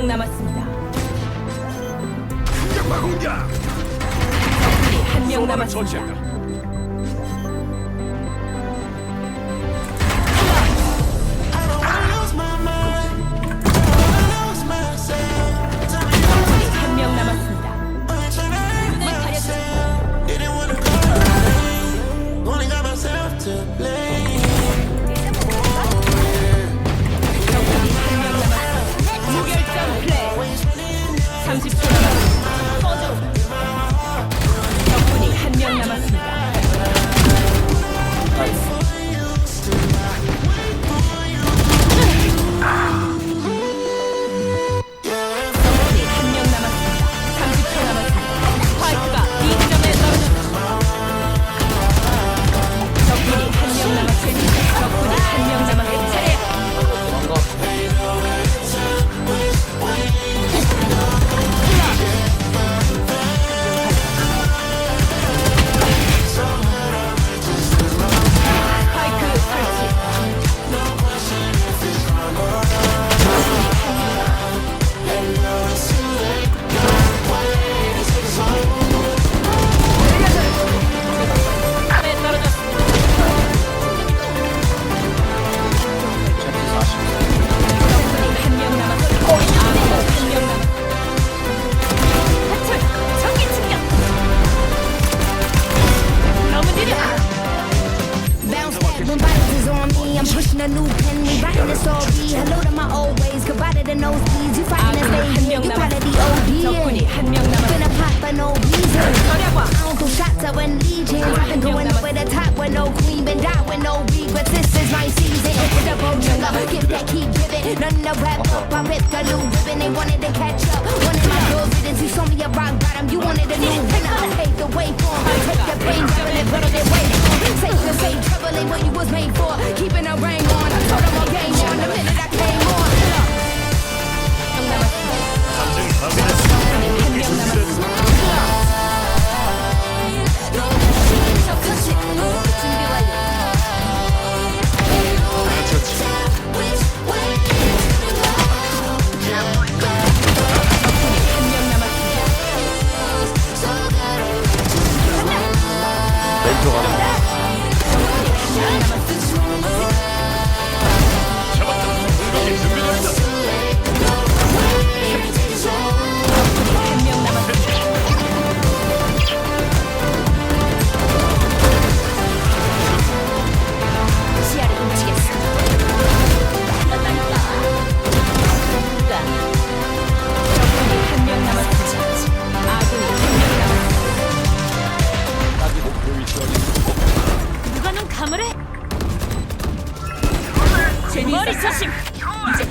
명 남았습니다. 한명 막 온다. 한명 남았습니다. a new pen. We writing this all be hello to my old ways. Goodbye to the nose please. You fighting this day. You probably the OD. Finna pop for no reason. I don't do shots, I win legions. I been going over the top with no queen, been down with no beat, but this is my season. Double trigger, get that, keep giving. None of rap up, I ripped the new ribbon. They wanted 是我 마무리. 머리 조심. 이제